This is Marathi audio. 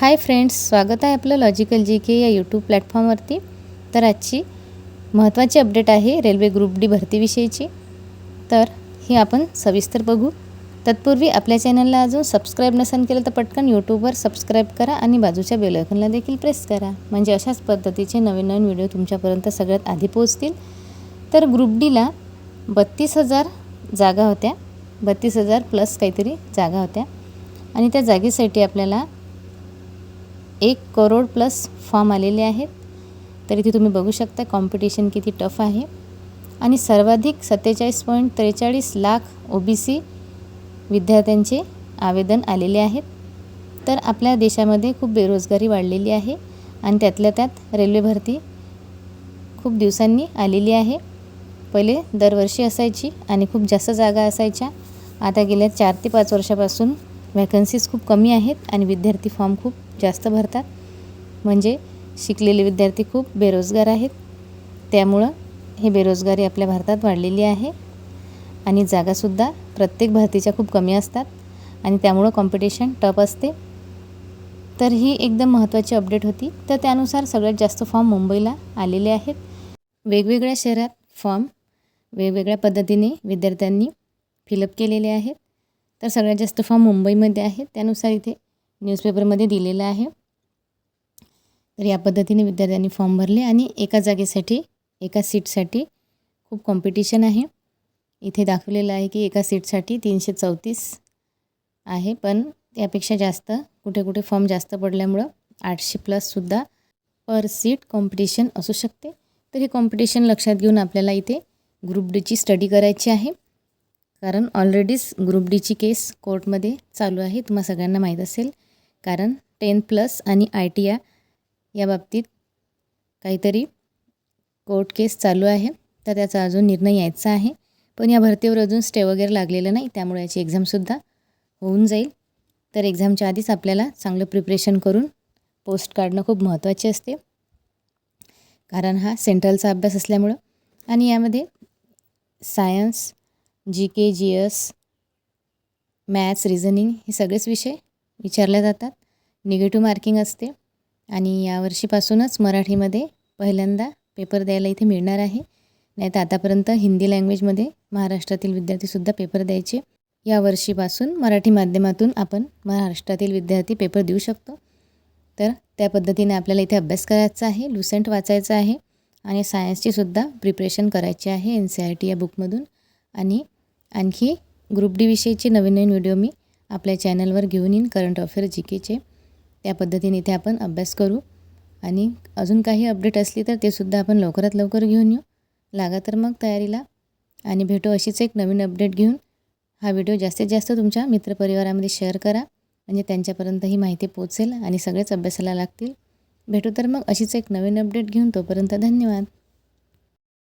हाय फ्रेंड्स स्वागत आहे आपलं लॉजिकल जी के या यूट्यूब प्लॅटफॉर्मवरती तर आजची महत्त्वाची अपडेट आहे रेल्वे ग्रुप डी भरतीविषयीची. तर हे आपण सविस्तर बघू. तत्पूर्वी आपल्या चॅनलला अजून सबस्क्राईब नसेल केलं तर पटकन यूट्यूबवर सबस्क्राईब करा आणि बाजूच्या बेलायकनला देखील प्रेस करा. म्हणजे अशाच पद्धतीचे नवीन नवीन व्हिडिओ तुमच्यापर्यंत सगळ्यात आधी पोहोचतील. तर ग्रुप डीला बत्तीस हजार जागा होत्या. बत्तीस हजार प्लस काहीतरी जागा होत्या. आणि त्या जागेसाठी आपल्याला एक करोड प्लस फॉर्म आलेले आहेत. तर इथे तुम्ही बघू शकता कॉम्पिटिशन किती टफ आहे. आणि सर्वाधिक सत्तेचाळीस पॉईंट त्रेचाळीस लाख ओ बी सी विद्यार्थ्यांचे आवेदन आलेले आहेत. तर आपल्या देशामध्ये खूप बेरोजगारी वाढलेली आहे आणि त्यातल्या त्यात रेल्वे भरती खूप दिवसांनी आलेली आहे. पहिले दरवर्षी असायची आणि खूप जास्त जागा असायच्या. आता गेल्या चार ते पाच वर्षापासून वॅकन्सीज खूप कमी आहेत आणि विद्यार्थी फॉर्म खूप जास्त भरतात. म्हणजे शिकलेले विद्यार्थी खूप बेरोजगार आहेत. त्यामुळं हे बेरोजगारी आपल्या भारतात वाढलेली आहे. आणि जागासुद्धा प्रत्येक भरतीच्या खूप कमी असतात. आणि त्यामुळं कॉम्पिटिशन टफ असते. तर ही एकदम महत्त्वाची अपडेट होती. तर त्यानुसार सगळ्यात जास्त फॉर्म मुंबईला आलेले आहेत. वेगवेगळ्या शहरात फॉर्म वेगवेगळ्या पद्धतीने विद्यार्थ्यांनी फिलअप केलेले आहेत. तर सगळ्यात जास्त फॉर्म मुंबईमध्ये आहे त्यानुसार इथे न्यूजपेपरमध्ये दिलेलं आहे. तर या पद्धतीने विद्यार्थ्यांनी फॉर्म भरले आणि एका जागेसाठी एका सीटसाठी खूप कॉम्पिटिशन आहे. इथे दाखवलेलं आहे की एका सीटसाठी तीनशे चौतीस आहे पण त्यापेक्षा जास्त कुठे कुठे फॉर्म जास्त पडल्यामुळं आठशे प्लससुद्धा पर सीट कॉम्पिटिशन असू शकते. तर हे कॉम्पिटिशन लक्षात घेऊन आपल्याला इथे ग्रुप डीची स्टडी करायची आहे. कारण ऑलरेडीच ग्रुप डीची केस कोर्टमध्ये चालू आहे. तुम्हा सगळ्यांना माहीत असेल. कारण टेन प्लस आणि आय टी या या बाबतीत काहीतरी कोर्ट केस चालू आहे. तर त्याचा अजून निर्णय यायचा आहे. पण या भरतीवर अजून स्टे वगैरे लागलेलं नाही. त्यामुळे याची एक्झामसुद्धा होऊन जाईल. तर एक्झामच्या आधीच आपल्याला चांगलं प्रिपरेशन करून पोस्ट काढणं खूप महत्त्वाचे असते. कारण हा सेंट्रलचा अभ्यास असल्यामुळं. आणि यामध्ये science G K G S maths reasoning हे सगळेच विषय विचारले जातात. निगेटिव्ह मार्किंग असते आणि यावर्षीपासूनच मराठीमध्ये पहिल्यांदा पेपर द्यायला इथे मिळणार आहे. नाही तर आतापर्यंत हिंदी लँग्वेजमध्ये महाराष्ट्रातील विद्यार्थीसुद्धा पेपर द्यायचे. यावर्षीपासून मराठी माध्यमातून आपण महाराष्ट्रातील विद्यार्थी पेपर देऊ शकतो. तर त्या पद्धतीने आपल्याला इथे अभ्यास करायचा आहे लुसेंट वाचायचं आहे आणि सायन्सचीसुद्धा प्रिपरेशन करायची आहे एन सी आय टी या बुकमधून आणि आणखी ग्रुप डी विषयीचे नवीन नवीन व्हिडिओ मी आपल्या चॅनलवर घेऊन येईन करंट अफेअर जी केचे. त्या पद्धतीने इथे आपण अभ्यास करू. आणि अजून काही अपडेट असली तर ते सुद्धा आपण लवकरात लवकर घेऊन येऊ. लागा तर मग तयारीला. आणि भेटू अशीच एक नवीन अपडेट घेऊन. हा व्हिडिओ जास्तीत जास्त तुमच्या मित्रपरिवारामध्ये शेअर करा. म्हणजे त्यांच्यापर्यंत ही माहिती पोचेल आणि सगळेच अभ्यासाला लागतील. भेटू तर मग अशीच एक नवीन अपडेट घेऊन तोपर्यंत धन्यवाद.